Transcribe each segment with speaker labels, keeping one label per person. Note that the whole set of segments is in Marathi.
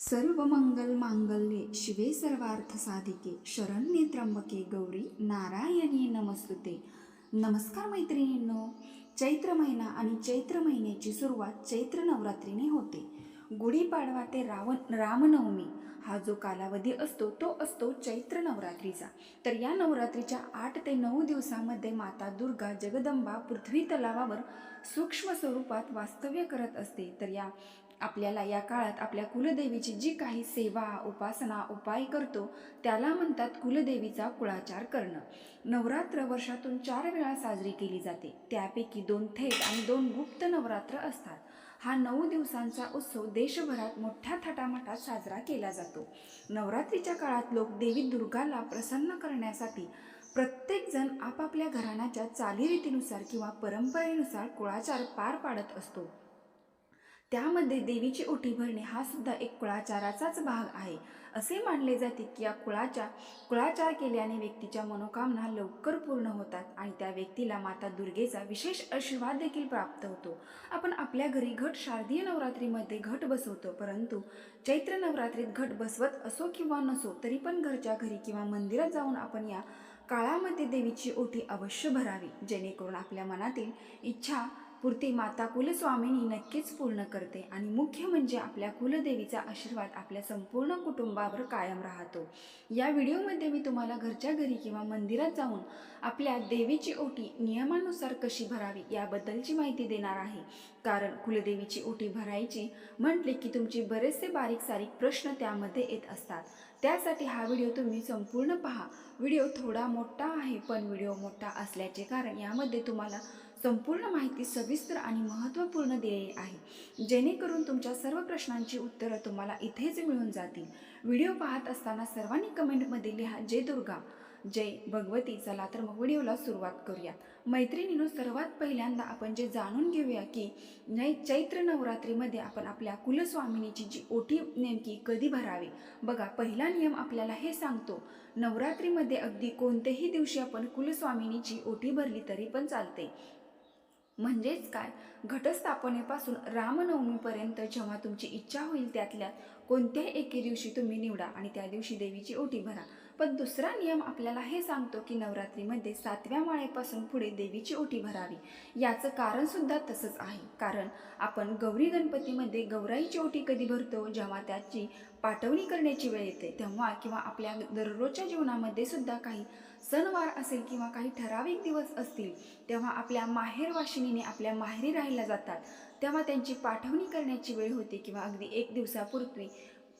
Speaker 1: सर्व मंगल मांगल्ये शिवे सर्वार्थ साधिके शरण्ये त्र्यंबके गौरी नारायणी नमस्तुते. नमस्कार मैत्रिणींनो चैत्र महिना आणि चैत्र महिन्याची सुरुवात चैत्र नवरात्रीने होते. गुढीपाडवा ते रावण रामनवमी हा जो कालावधी असतो तो असतो चैत्र नवरात्रीचा. तर या नवरात्रीच्या आठ ते नऊ दिवसामध्ये माता दुर्गा जगदंबा पृथ्वी तलावावर सूक्ष्म स्वरूपात वास्तव्य करत असते. तर या आपल्याला या काळात आपल्या कुलदेवीची जी काही सेवा उपासना उपाय करतो त्याला म्हणतात कुलदेवीचा कुळाचार करणं. नवरात्र वर्षातून चार वेळा साजरी केली जाते. त्यापैकी दोन थेट आणि दोन गुप्त नवरात्र असतात. हा नऊ दिवसांचा उत्सव देशभरात मोठ्या थाटामाटात साजरा केला जातो. नवरात्रीच्या काळात लोक देवी दुर्गाला प्रसन्न करण्यासाठी प्रत्येकजण आपापल्या घराण्याच्या चालीरीतीनुसार किंवा परंपरेनुसार कुळाचार पार पाडत असतो. त्यामध्ये देवीची ओटी भरणे हा सुद्धा एक कुळाचाराचाच भाग आहे. असे मानले जाते की या कुळाच्या कुळाचार केल्याने व्यक्तीच्या मनोकामना लवकर पूर्ण होतात आणि त्या व्यक्तीला माता दुर्गेचा विशेष आशीर्वाद देखील प्राप्त होतो. आपण आपल्या घरी घट शारदीय नवरात्रीमध्ये घट बसवतो परंतु चैत्र नवरात्रीत घट बसवत असो किंवा नसो तरी पण घरच्या घरी किंवा मंदिरात जाऊन आपण या काळामध्ये देवीची ओटी अवश्य भरावी जेणेकरून आपल्या मनातील इच्छा पूर्ती माता कुलस्वामिनी नक्कीच पूर्ण करते आणि मुख्य म्हणजे आपल्या कुलदेवीचा आशीर्वाद आपल्या संपूर्ण कुटुंबावर कायम राहतो. या व्हिडिओमध्ये मी तुम्हाला घरच्या घरी किंवा मंदिरात जाऊन आपल्या देवीची ओटी नियमानुसार कशी भरावी याबद्दलची माहिती देणार आहे. कारण कुलदेवीची ओटी भरायची म्हटले की तुमचे बरेचसे बारीक सारीक प्रश्न त्यामध्ये येत असतात. त्यासाठी हा व्हिडिओ तुम्ही संपूर्ण पहा. व्हिडिओ थोडा मोठा आहे पण व्हिडिओ मोठा असल्याचे कारण यामध्ये तुम्हाला संपूर्ण माहिती सविस्तर आणि महत्त्वपूर्ण दिलेली आहे. जेणेकरून तुमच्या सर्व प्रश्नांची उत्तरं तुम्हाला इथेच मिळून जातील. व्हिडिओ पाहत असताना सर्वांनी कमेंटमध्ये लिहा जय दुर्गा. जय भगवती. चला तर मग व्हिडिओला सुरुवात करूया. मैत्रिणीनो सर्वात पहिल्यांदा आपण जे जाणून घेऊया की नै चैत्र नवरात्रीमध्ये आपण आपल्या कुलस्वामिनीची जी ओटी नेमकी कधी भरावी? बघा पहिला नियम आपल्याला हे सांगतो नवरात्रीमध्ये अगदी कोणत्याही दिवशी आपण कुलस्वामिनीची ओटी भरली तरी पण चालते. म्हणजेच काय? घटस्थापनेपासून रामनवमीपर्यंत जेव्हा तुमची इच्छा होईल त्यातल्या कोणत्याही एके दिवशी तुम्ही निवडा आणि त्या दिवशी देवीची ओटी भरा. पण दुसरा नियम आपल्याला हे सांगतो की नवरात्रीमध्ये सातव्या माळेपासून पुढे देवीची ओटी भरावी. याचं कारणसुद्धा तसंच आहे. कारण आपण गौरी गणपतीमध्ये गौराईची ओटी कधी भरतो? जेव्हा त्याची पाठवणी करण्याची वेळ येते तेव्हा किंवा आपल्या दररोजच्या जीवनामध्ये सुद्धा काही सणवार असेल किंवा काही ठराविक दिवस असतील तेव्हा आपल्या माहेर वाशिनीने आपल्या माहेरी राहायला जातात. तेव्हा त्यांची पाठवणी करण्याची वेळ होते किंवा अगदी एक दिवसापूर्वी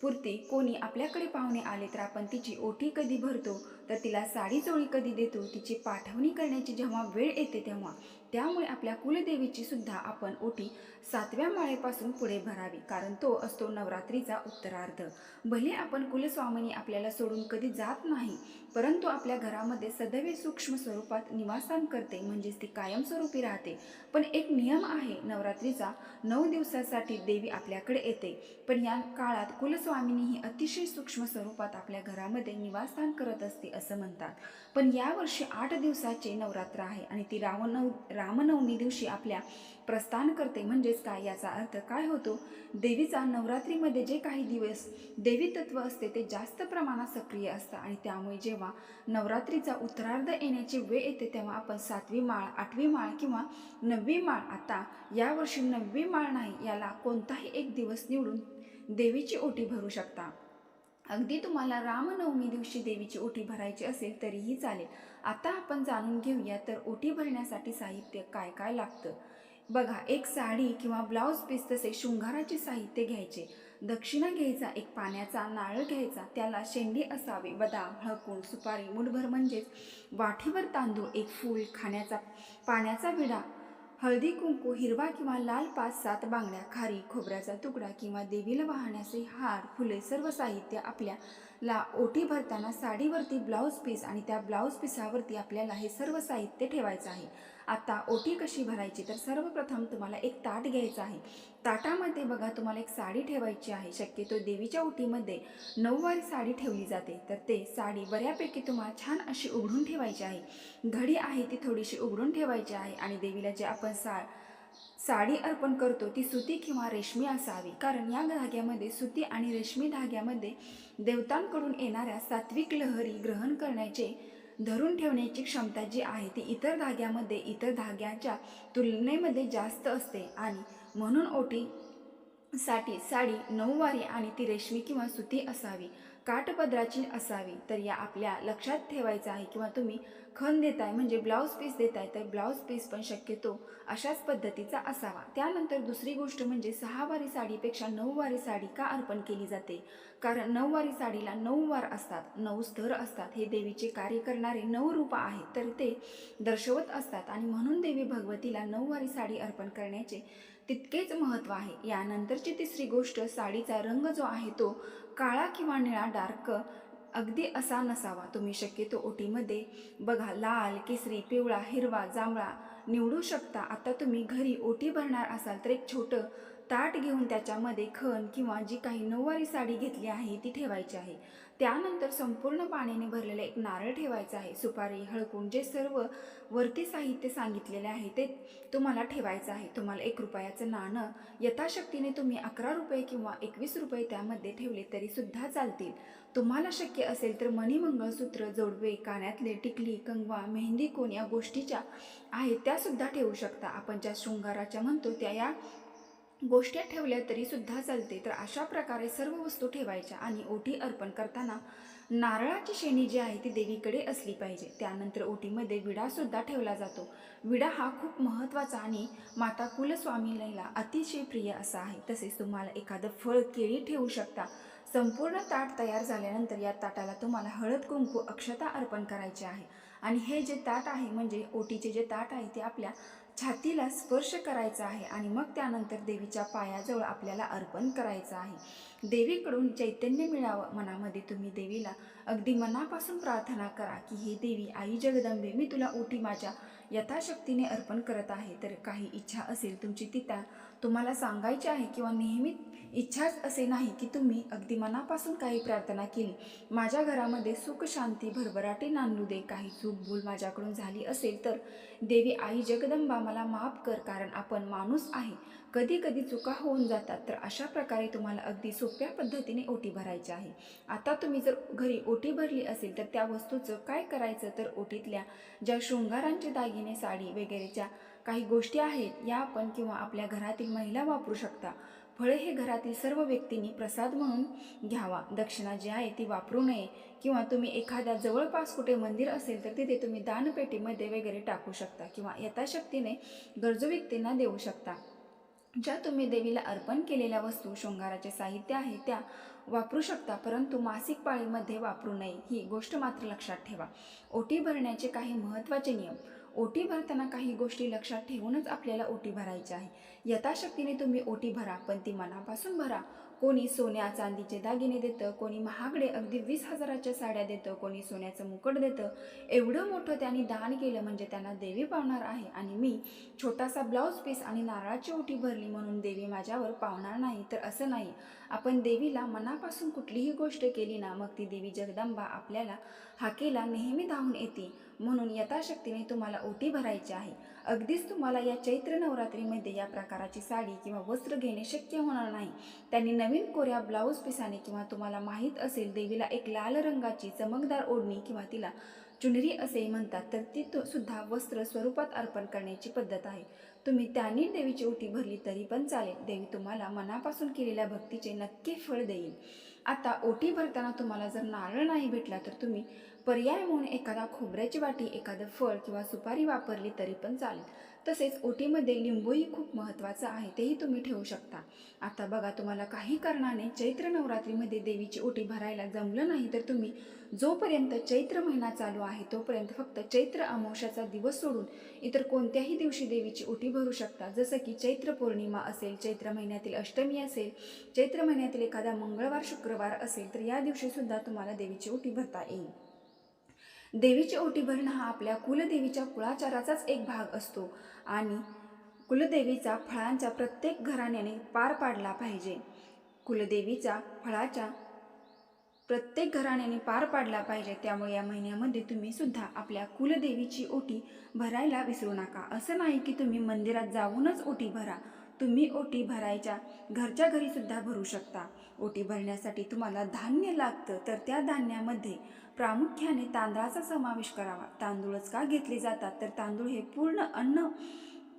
Speaker 1: पुरती कोणी आपल्याकडे पाहुणे आले तर आपण तिची ओटी कधी भरतो तर तिला साडी चोळी कधी देतो तिची पाठवणी करण्याची जेव्हा वेळ येते तेव्हा त्यामुळे आपल्या कुलदेवीची सुद्धा आपण ओटी सातव्या माळेपासून पुढे भरावी कारण तो असतो नवरात्रीचा उत्तरार्ध. भले आपण कुलस्वामिनी आपल्याला सोडून कधी जात नाही परंतु आपल्या घरामध्ये सदैव सूक्ष्म स्वरूपात निवासान करते म्हणजेच ती कायमस्वरूपी राहते. पण एक नियम आहे नवरात्रीचा नऊ दिवसासाठी देवी आपल्याकडे येते. पण या काळात कुलस्वामिनी ही अतिशय सूक्ष्म स्वरूपात आपल्या घरामध्ये निवासस्थान करत असते असं म्हणतात. पण यावर्षी आठ दिवसाचे नवरात्र आहे आणि ती रामनव रामनवमी दिवशी आपल्या प्रस्थान करते. म्हणजेच काय? याचा अर्थ काय होतो? देवीचा नवरात्रीमध्ये जे काही दिवस देवी तत्व असते ते जास्त प्रमाणात सक्रिय असतं. आणि त्यामुळे जेव्हा नवरात्रीचा उत्तरार्ध येण्याची वेळ येते तेव्हा आपण सातवी माळ आठवी माळ किंवा नववी माळ आता यावर्षी नववी माळ नाही याला कोणताही एक दिवस निवडून देवीची ओटी भरू शकता. अगदी तुम्हाला रामनवमी दिवशी देवीची ओटी भरायची असेल तरीही चालेल. आता आपण जाणून घेऊया तर ओटी भरण्यासाठी साहित्य काय काय लागतं? बघा एक साडी किंवा ब्लाऊज पीस तसे शृंगाराचे साहित्य घ्यायचे. दक्षिणा घ्यायचा एक पाण्याचा नारळ घ्यायचा त्याला शेंडी असावी बदाम हळकुंड सुपारी मुठभर म्हणजेच वाठीवर तांदूळ एक फूल खाण्याचा पाण्याचा विडा हळदी कुंकू हिरवा किंवा लाल पाच सात बांगड्या खारी खोबऱ्याचा तुकडा किंवा देवीला वाहण्याचे हार फुले सर्व साहित्य आपल्या ला ओटी भरताना साडीवरती ब्लाऊज पीस आणि त्या ब्लाऊज पिसावरती आपल्याला हे सर्व साहित्य ठेवायचं आहे. आता ओटी कशी भरायची? तर सर्वप्रथम तुम्हाला एक ताट घ्यायचं आहे. ताटामध्ये बघा तुम्हाला एक साडी ठेवायची आहे. शक्यतो देवीच्या ओटीमध्ये नऊवारी साडी ठेवली जाते. तर ते साडी बऱ्यापैकी तुम्हाला छान अशी उघडून ठेवायची आहे. घडी आहे ती थोडीशी उघडून ठेवायची आहे आणि देवीला जे आपण सा साडी अर्पण करतो ती सुती किंवा रेशमी असावी. कारण या धाग्यामध्ये सुती आणि रेशमी धाग्यामध्ये देवतांकडून येणाऱ्या सात्विक लहरी ग्रहण करण्याचे धरून ठेवण्याची क्षमता जी आहे ती इतर धाग्यामध्ये इतर धाग्याच्या तुलनेमध्ये जास्त असते. आणि म्हणून ओटी साठी साडी नऊवारी आणि ती रेशमी किंवा सुती असावी काठपदराची असावी. तर या आपल्या लक्षात ठेवायचं आहे किंवा तुम्ही खण देताय म्हणजे ब्लाऊज पीस देताय तर ब्लाऊज पीस पण शक्यतो अशाच पद्धतीचा असावा. त्यानंतर दुसरी गोष्ट म्हणजे सहावारी साडीपेक्षा नऊवारी साडी का अर्पण केली जाते? कारण नऊवारी साडीला नऊ वार असतात नऊ स्तर असतात. हे देवीचे कार्य करणारे नऊ रूप आहेत तर ते दर्शवत असतात आणि म्हणून देवी भगवतीला नऊवारी साडी अर्पण करण्याचे तितकेच महत्त्व आहे. यानंतरची तिसरी गोष्ट साडीचा रंग जो आहे तो काळा किंवा निळा डार्क अगदी असा नसावा. तुम्ही शक्यतो ओटीमध्ये बघा लाल केसरी पिवळा हिरवा जांभळा निवडू शकता. आता तुम्ही घरी ओटी भरणार असाल तर एक छोटं ताट घेऊन त्याच्यामध्ये खण किंवा जी काही नऊवारी साडी घेतली आहे ती ठेवायची आहे. त्यानंतर संपूर्ण पाण्याने भरलेलं एक नारळ ठेवायचं आहे. सुपारी हळकून जे सर्व वरती साहित्य सांगितलेले आहे ते तुम्हाला ठेवायचं आहे. तुम्हाला एक रुपयाचं नाणं यथाशक्तीने तुम्ही अकरा रुपये किंवा एकवीस रुपये त्यामध्ये ठेवले तरीसुद्धा चालतील. तुम्हाला शक्य असेल तर मणिमंगळसूत्र जोडवे कानातले टिकली कंगवा मेहंदी कोण या गोष्टीच्या आहेत त्यासुद्धा ठेवू शकता. आपण ज्या शृंगाराच्या म्हणतो त्या या गोष्टी ठेवल्या तरी सुद्धा चालते. तर अशा प्रकारे सर्व वस्तू ठेवायच्या आणि ओटी अर्पण करताना नारळाची शेणी जी आहे ती देवीकडे असली पाहिजे. त्यानंतर ओटीमध्ये विडासुद्धा ठेवला जातो. विडा हा खूप महत्त्वाचा आणि माता कुलस्वामीला अतिशय प्रिय असा आहे. तसेच तुम्हाला एखादं फळ केळी ठेवू शकता. संपूर्ण ताट तयार झाल्यानंतर या ताटाला तुम्हाला हळद कुंकू अक्षता अर्पण करायचे आहे. आणि हे जे ताट आहे म्हणजे ओटीचे जे ताट आहे ते आपल्या छातीला स्पर्श करायचा आहे आणि मग त्यानंतर देवीच्या पायाजवळ आपल्याला अर्पण करायचं आहे. देवीकडून चैतन्य मिळावं मनामध्ये तुम्ही देवीला अगदी मनापासून प्रार्थना करा की हे देवी आई जगदंबे मी तुला ओटी माझ्या यथाशक्तीने अर्पण करत आहे. तर काही इच्छा असेल तुमची ती त्या तुम्हाला सांगायची आहे किंवा नेहमी इच्छाच असे नाही की तुम्ही अगदी मनापासून काही प्रार्थना केली. माझ्या घरामध्ये सुख शांती भरभराटी नांदू दे काही चूक भूल माझ्याकडून झाली असेल तर देवी आई जगदंबा मला माफ कर कारण आपण माणूस आहे. कधी कधी चुका होऊन जातात तर अशा प्रकारे तुम्हाला अगदी सोप्या पद्धतीने ओटी भरायची आहे. आता तुम्ही जर घरी ओटी भरली असेल तर त्या वस्तूचं काय करायचं? तर ओटीतल्या ज्या शृंगारांचे दागिने साडी वगैरेच्या काही गोष्टी आहेत या आपण किंवा आपल्या घरातील महिला वापरू शकता. फळे हे घरातील सर्व व्यक्तींनी प्रसाद म्हणून घ्यावा. दक्षिणा जी आहे ती वापरू नये. किंवा तुम्ही एखाद्या जवळपास कुठे मंदिर असेल तर तिथे तुम्ही दानपेटीमध्ये वगैरे टाकू शकता किंवा यथाशक्तीने गरजू व्यक्तींना देऊ शकता. ज्या तुम्ही देवीला अर्पण केलेल्या वस्तू शृंगाराचे साहित्य आहे त्या वापरू शकता परंतु मासिक पाळीमध्ये वापरू नये. ही गोष्ट मात्र लक्षात ठेवा. ओटी भरण्याचे काही महत्त्वाचे नियम. ओटी भरताना काही गोष्टी लक्षात ठेवूनच आपल्याला ओटी भरायची आहे. यथाशक्तीने तुम्ही ओटी भरा पण ती मनापासून भरा. कोणी सोन्या चांदीचे दागिने देतं कोणी महागडे अगदी वीस हजाराच्या साड्या देतं कोणी सोन्याचं मुकट देतं. एवढं मोठं त्यांनी दान केलं म्हणजे त्यांना देवी पावणार आहे. आणि मी छोटासा ब्लाऊज पीस आणि नारळाची ओटी भरली म्हणून देवी माझ्यावर पावणार नाही तर असं नाही. आपण देवीला मनापासून कुठलीही गोष्ट केली ना मग ती देवी जगदंबा आपल्याला हाकेला नेहमी धावून येते. म्हणून यथाशक्तीने तुम्हाला ओटी भरायची आहे. अगदीच तुम्हाला या चैत्र नवरात्रीमध्ये या प्रकाराची साडी किंवा वस्त्र घेणे शक्य होणार नाही. त्यांनी नवीन कोऱ्या ब्लाऊज पिसाने किंवा तुम्हाला माहीत असेल देवीला एक लाल रंगाची चमकदार ओढणी किंवा तिला चुनरी असे म्हणतात तर ती तो सुद्धा वस्त्र स्वरूपात अर्पण करण्याची पद्धत आहे. तुम्ही त्यांनी देवीची ओटी भरली तरी पण चालेल. देवी तुम्हाला मनापासून केलेल्या भक्तीचे नक्की फळ देईल. आता ओटी भरताना तुम्हाला जर नारळ नाही भेटला तर तुम्ही पर्याय म्हणून एखादा खोबऱ्याची वाटी एखादं फळ किंवा सुपारी वापरली तरी पण चालेल. तसेच ओटीमध्ये लिंबूही खूप महत्त्वाचं आहे तेही तुम्ही ठेवू शकता. आता बघा तुम्हाला काही कारणाने चैत्र नवरात्रीमध्ये देवीची ओटी भरायला जमलं नाही तर तुम्ही जोपर्यंत चैत्र महिना चालू आहे तोपर्यंत फक्त चैत्र अमावश्याचा दिवस सोडून इतर कोणत्याही दिवशी देवीची ओटी भरू शकता. जसं की चैत्र पौर्णिमा असेल चैत्र महिन्यातील अष्टमी असेल चैत्र महिन्यातील एखादा मंगळवार शुक्रवार असेल तर या दिवशीसुद्धा तुम्हाला देवीची ओटी भरता येईल. देवीची ओटी भरणं हा आपल्या कुलदेवीच्या कुळाचाराचाच एक भाग असतो आणि कुलदेवीचा फळांचा प्रत्येक घराण्याने पार पाडला पाहिजे. कुलदेवीचा फळाच्या प्रत्येक घराण्याने पार पाडला पाहिजे. त्यामुळे या महिन्यामध्ये तुम्ही सुद्धा आपल्या कुलदेवीची ओटी भरायला विसरू नका. असं नाही की तुम्ही मंदिरात जाऊनच ओटी भरा. तुम्ही ओटी भरायच्या घरच्या घरीसुद्धा भरू शकता. ओटी भरण्यासाठी तुम्हाला धान्य लागतं तर त्या धान्यामध्ये प्रामुख्याने तांदळाचा समावेश करावा. तांदूळच का घेतले जातात? तर तांदूळ हे पूर्ण अन्न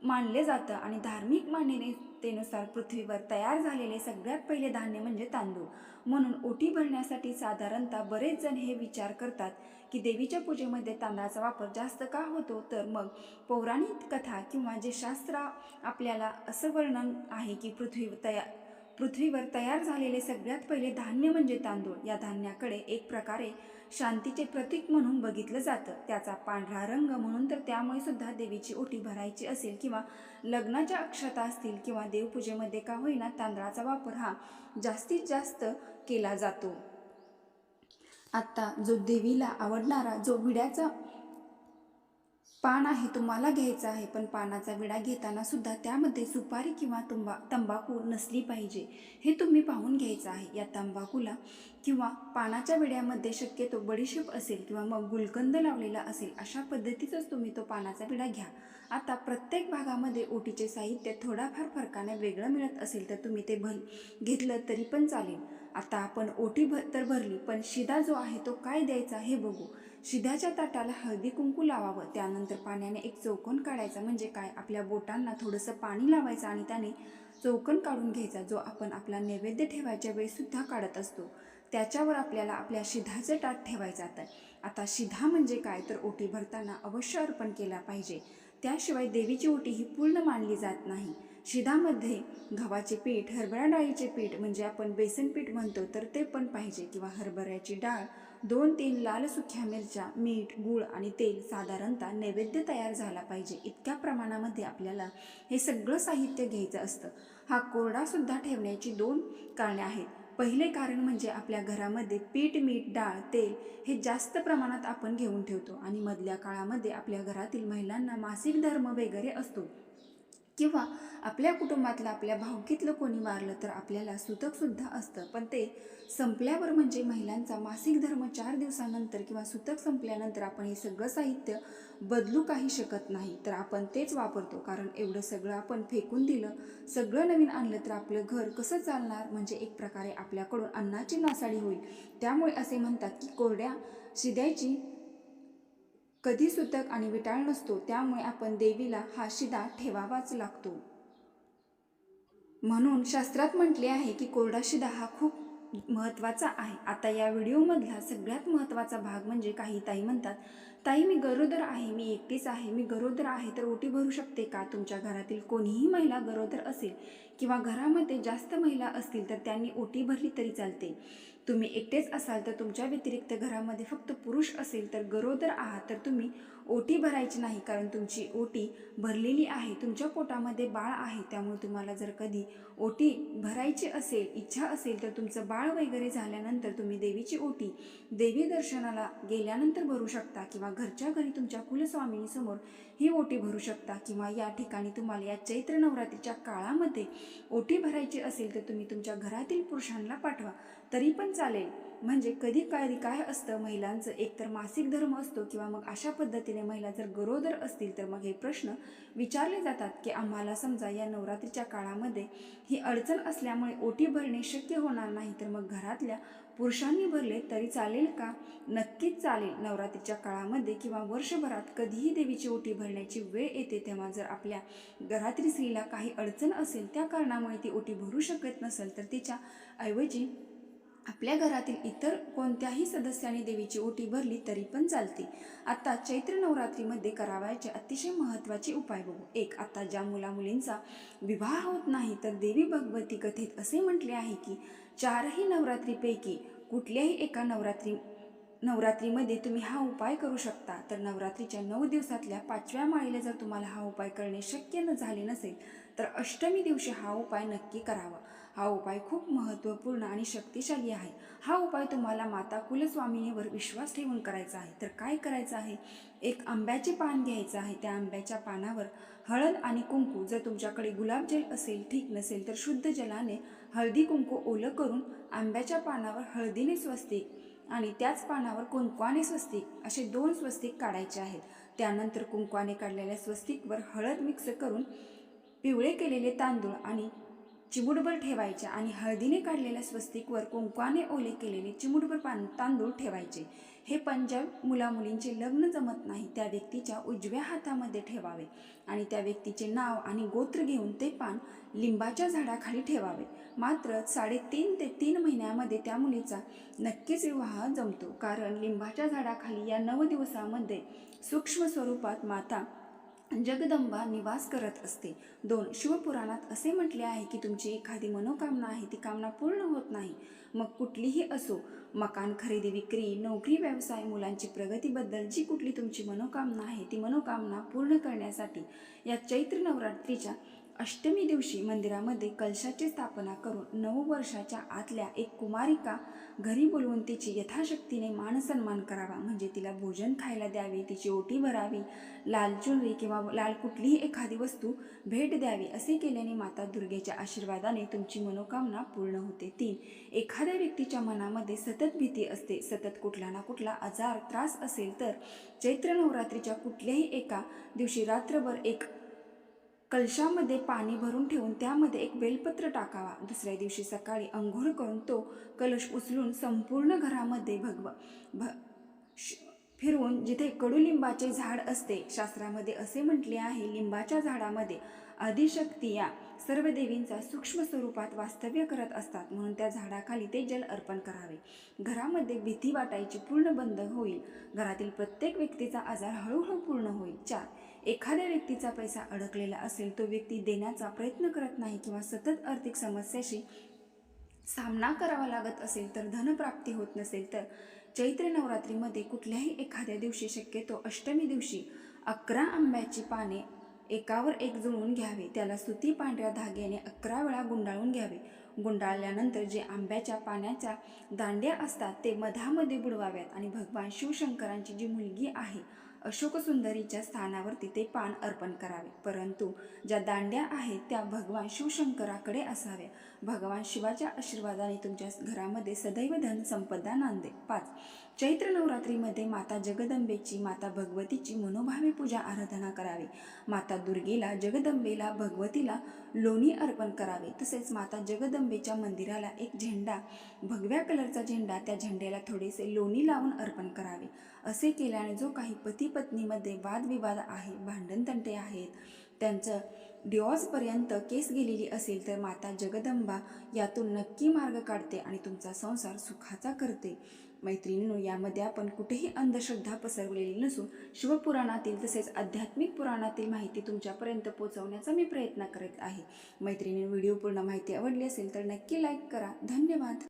Speaker 1: मानले जातं. आणि धार्मिक मान्यतेनुसार पृथ्वीवर तयार झालेले सगळ्यात पहिले धान्य म्हणजे तांदूळ. म्हणून ओटी भरण्यासाठी साधारणतः बरेच जण हे विचार करतात की देवीच्या पूजेमध्ये तांदळाचा वापर जास्त का होतो? तर मग पौराणिक कथा किंवा जे शास्त्र आपल्याला असं वर्णन आहे की पृथ्वी तया पृथ्वीवर तयार झालेले सगळ्यात पहिले धान्य म्हणजे तांदूळ. या धान्याकडे एक प्रकारे शांतीचे प्रतीक म्हणून बघितलं जातं. त्याचा पांढरा रंग म्हणून तर त्यामुळे सुद्धा देवीची ओटी भरायची असेल किंवा लग्नाच्या अक्षता असतील किंवा देवपूजेमध्ये का होईना तांदळाचा वापर हा जास्तीत जास्त केला जातो. आत्ता जो देवीला आवडणारा जो विड्याचा पान आहे तुम्हाला घ्यायचं आहे पण पानाचा विडा घेताना सुद्धा त्यामध्ये सुपारी किंवा तुंबा तंबाखू नसली पाहिजे. हे तुम्ही पाहून घ्यायचं आहे. या तंबाखूला किंवा पानाच्या विड्यामध्ये शक्यतो बडीशेप असेल किंवा मग गुलकंद लावलेला असेल अशा पद्धतीचाच तुम्ही तो पानाचा विडा घ्या. आता प्रत्येक भागामध्ये ओटीचे साहित्य थोडाफार फरकाने वेगळं मिळत असेल तर तुम्ही ते भर घेतलं तरी पण चालेल. आता आपण ओटी भर तर भरली पण शिदा जो आहे तो काय द्यायचा हे बघू. शिधाच्या ताटाला हळदी कुंकू लावावं. त्यानंतर पाण्याने एक चौकोन काढायचा. म्हणजे काय? आपल्या बोटांना थोडंसं पाणी लावायचं आणि त्याने चौकन काढून घ्यायचा जो आपण आपला नैवेद्य ठेवायच्या वेळीसुद्धा काढत असतो. त्याच्यावर आपल्याला आपल्या शिधाचं ताट ठेवायचं आता आता शिधा म्हणजे काय? तर ओटी भरताना अवश्य अर्पण केला पाहिजे. त्याशिवाय देवीची ओटी ही पूर्ण मानली जात नाही. शिधामध्ये गव्हाचे पीठ हरभरा डाळीचे पीठ म्हणजे आपण बेसन पीठ म्हणतो तर ते पण पाहिजे. किंवा हरभऱ्याची डाळ दोन तीन लाल सुख्या मिरच्या मीठ गूळ आणि तेल साधारणतः नैवेद्य तयार झाला पाहिजे. इतक्या प्रमाणामध्ये आपल्याला हे सगळं साहित्य घ्यायचं असतं. हा कोरडासुद्धा ठेवण्याची दोन कारणे आहेत. पहिले कारण म्हणजे आपल्या घरामध्ये पीठ मीठ डाळ तेल हे जास्त प्रमाणात आपण घेऊन ठेवतो आणि मधल्या काळामध्ये आपल्या घरातील महिलांना मासिक धर्म वगैरे असतो. किंवा आपल्या कुटुंबातलं आपल्या भावकीतलं कोणी वारलं तर आपल्याला सुतकसुद्धा असतं. पण ते संपल्यावर म्हणजे महिलांचा मासिक धर्म चार दिवसानंतर किंवा सुतक संपल्यानंतर आपण हे सगळं साहित्य बदलू काही शकत नाही. तर आपण तेच वापरतो. कारण एवढं सगळं आपण फेकून दिलं सगळं नवीन आणलं तर आपलं घर कसं चालणार? म्हणजे एक प्रकारे आपल्याकडून अन्नाची नासाडी होईल. त्यामुळे असे म्हणतात की कोरड्या शिद्याची कधी सुतक आणि विटाळ नसतो त्यामुळे आपण देवीला हा शिदा ठेवावाच लागतो. म्हणून शास्त्रात म्हटले आहे की कोरडा शिदा हा खूप महत्त्वाचा आहे. आता या व्हिडिओमधला सगळ्यात महत्त्वाचा भाग म्हणजे काही ताई म्हणतात ताई मी गरोदर आहे मी एकटीच आहे मी गरोदर आहे तर ओटी भरू शकते का? तुमच्या घरातील कोणीही महिला गरोदर असेल किंवा घरामध्ये जास्त महिला असतील तर त्यांनी ओटी भरली तरी चालते. तुम्ही एकटेच असाल तर तुमच्या व्यतिरिक्त घरामध्ये फक्त पुरुष असेल तर गरोदर आहात तर तुम्ही ओटी भरायची नाही कारण तुमची ओटी भरलेली आहे तुमच्या पोटामध्ये बाळ आहे त्यामुळे तुम्हाला जर कधी ओटी भरायची असेल इच्छा असेल तर तुमचं बाळ वगैरे झाल्यानंतर तुम्ही देवीची ओटी देवी दर्शनाला गेल्यानंतर भरू शकता किंवा घरच्या घरी तुमच्या कुलस्वामिनीसमोर ही ओटी भरू शकता किंवा या ठिकाणी तुम्हाला या चैत्र नवरात्रीच्या काळामध्ये ओटी भरायची असेल तर तुम्ही तुमच्या घरातील पुरुषांना पाठवा. तरी पण चालेल. म्हणजे कधी कधी काय असतं महिलांचं एकतर मासिक धर्म असतो किंवा मग अशा पद्धतीने महिला जर गरोदर असतील तर मग हे प्रश्न विचारले जातात की आम्हाला समजा या नवरात्रीच्या काळामध्ये ही अडचण असल्यामुळे ओटी भरणे शक्य होणार नाही तर मग घरातल्या पुरुषांनी भरले तरी चालेल का? नक्कीच चालेल. नवरात्रीच्या काळामध्ये किंवा वर्षभरात कधीही देवीची ओटी भरण्याची वेळ येते तेव्हा जर आपल्या घरातील स्त्रीला काही अडचण असेल त्या कारणामुळे ती ओटी भरू शकत नसेल तर तिच्या ऐवजी आपल्या घरातील इतर कोणत्याही सदस्याने देवीची ओटी भरली तरी पण चालते. आता चैत्र नवरात्रीमध्ये करावयाचे अतिशय महत्त्वाचे उपाय बघू. एक आता ज्या मुलामुलींचा विवाह होत नाही तर देवी भगवती कथेत असे म्हटले आहे की चारही नवरात्रीपैकी कुठल्याही एका नवरात्री नवरात्रीमध्ये तुम्ही हा उपाय करू शकता. तर नवरात्रीच्या नऊ दिवसातल्या पाचव्या माळीला जर तुम्हाला हा उपाय करणे शक्य न झाले नसेल तर अष्टमी दिवशी हा उपाय नक्की करावा. हा उपाय खूप महत्त्वपूर्ण आणि शक्तिशाली आहे. हा उपाय तुम्हाला माता कुलस्वामिनीवर विश्वास ठेवून करायचा आहे. तर काय करायचं आहे? एक आंब्याचे पान घ्यायचं आहे. त्या आंब्याच्या पानावर हळद आणि कुंकू जर तुमच्याकडे गुलाबजल असेल ठीक नसेल तर शुद्ध जलाने हळदी कुंकू ओलं करून आंब्याच्या पानावर हळदीने स्वस्तिक आणि त्याच पानावर कुंकवाने स्वस्तिक असे दोन स्वस्तिक काढायचे आहेत. त्यानंतर कुंकवाने काढलेल्या स्वस्तिकवर हळद मिक्स करून पिवळे केलेले तांदूळ आणि चिमुटभर ठेवायचे आणि हळदीने काढलेल्या स्वस्तिकवर कुंकवाने ओले केलेले चिमुटभर पान तांदूळ ठेवायचे. हे पंजाब मुलामुलींचे लग्न जमत नाही त्या व्यक्तीच्या उजव्या हातामध्ये ठेवावे आणि त्या व्यक्तीचे नाव आणि गोत्र घेऊन ते पान लिंबाच्या झाडाखाली ठेवावे. मात्र साडेतीन ते तीन महिन्यामध्ये त्या मुलीचा नक्कीच विवाह जमतो कारण लिंबाच्या झाडाखाली या नऊ दिवसामध्ये सूक्ष्म स्वरूपात माता जगदंबा निवास करत असते. दोन शिवपुराणात असे म्हटले आहे की तुमची एखादी मनोकामना आहे ती कामना पूर्ण होत नाही. मग कुठलीही असो मकान खरेदी विक्री नोकरी व्यवसाय मुलांची प्रगतीबद्दल जी कुठली तुमची मनोकामना आहे ती मनोकामना पूर्ण करण्यासाठी या चैत्र नवरात्रीच्या अष्टमी दिवशी मंदिरामध्ये कलशाची स्थापना करून नऊ वर्षाच्या आतल्या एक कुमारिका घरी बोलवून तिची यथाशक्तीने मानसन्मान करावा. म्हणजे तिला भोजन खायला द्यावे तिची ओटी भरावी लाल चुनरी किंवा लाल कुठलीही एखादी वस्तू भेट द्यावी असे केल्याने माता दुर्गेच्या आशीर्वादाने तुमची मनोकामना पूर्ण होते. तीन एखाद्या व्यक्तीच्या मनामध्ये सतत भीती असते सतत कुठला ना कुठला आजार त्रास असेल तर चैत्र नवरात्रीच्या कुठल्याही एका दिवशी रात्रभर एक कलशामध्ये पाणी भरून ठेवून त्यामध्ये एक बेलपत्र टाकावा. दुसऱ्या दिवशी सकाळी अंघोळ करून तो कलश उचलून संपूर्ण घरामध्ये भगव भ श- फिरवून जिथे कडुलिंबाचे झाड असते शास्त्रामध्ये असे म्हटले आहे लिंबाच्या झाडामध्ये आदिशक्ती या सर्व देवींचा सूक्ष्म स्वरूपात वास्तव्य करत असतात. म्हणून त्या झाडाखाली ते जल अर्पण करावे. घरामध्ये भीती वाटायची पूर्ण बंद होईल. घरातील प्रत्येक व्यक्तीचा आजार हळूहळू पूर्ण होईल. चार एखाद्या व्यक्तीचा पैसा अडकलेला असेल तो व्यक्ती देण्याचा प्रयत्न करत नाही किंवा सतत आर्थिक समस्याशी सामना करावा लागत असेल तर धनप्राप्ती होत नसेल तर चैत्र नवरात्रीमध्ये कुठल्याही एखाद्या दिवशी शक्यतो अष्टमी दिवशी अकरा आंब्याची पाने एकावर एक जुळवून घ्यावे. त्याला सुती पांढऱ्या धाग्याने अकरा वेळा गुंडाळून घ्यावे. गुंडाळल्यानंतर जे आंब्याच्या पाण्याच्या दांड्या असतात ते मधामध्ये बुडवाव्यात आणि भगवान शिवशंकरांची जी मुलगी आहे अशोक सुंदरीच्या तिथे पान अर्पण करावे. परंतु ज्या दांड्या आहेत त्या भगवान शिवशंकराकडे असाव्या. भगवान शिवाच्या आशीर्वादाने तुमच्या घरामध्ये सदैव धन संपदा नांदे पाच. चैत्र नवरात्रीमध्ये माता जगदंबेची माता भगवतीची मनोभावे पूजा आराधना करावी. माता दुर्गेला जगदंबेला भगवतीला लोणी अर्पण करावे. तसेच माता जगदंबेच्या मंदिराला एक झेंडा भगव्या कलरचा झेंडा त्या झेंड्याला थोडेसे लोणी लावून अर्पण करावे. असे केल्याने जो काही पती पत्नीमध्ये वादविवाद आहे भांडणतंटे आहेत त्यांचं डिवॉर्सपर्यंत केस गेलेली असेल तर माता जगदंबा यातून नक्की मार्ग काढते आणि तुमचा संसार सुखाचा करते. मैत्रिणींनो यामध्ये आपण कुठेही अंधश्रद्धा पसरवलेली नसून शिवपुराणातील तसेच आध्यात्मिक पुराणातील माहिती तुमच्यापर्यंत पोहोचवण्याचा मी प्रयत्न करत आहे. मैत्रिणी व्हिडिओ पूर्ण माहिती आवडली असेल तर नक्की लाईक करा. धन्यवाद.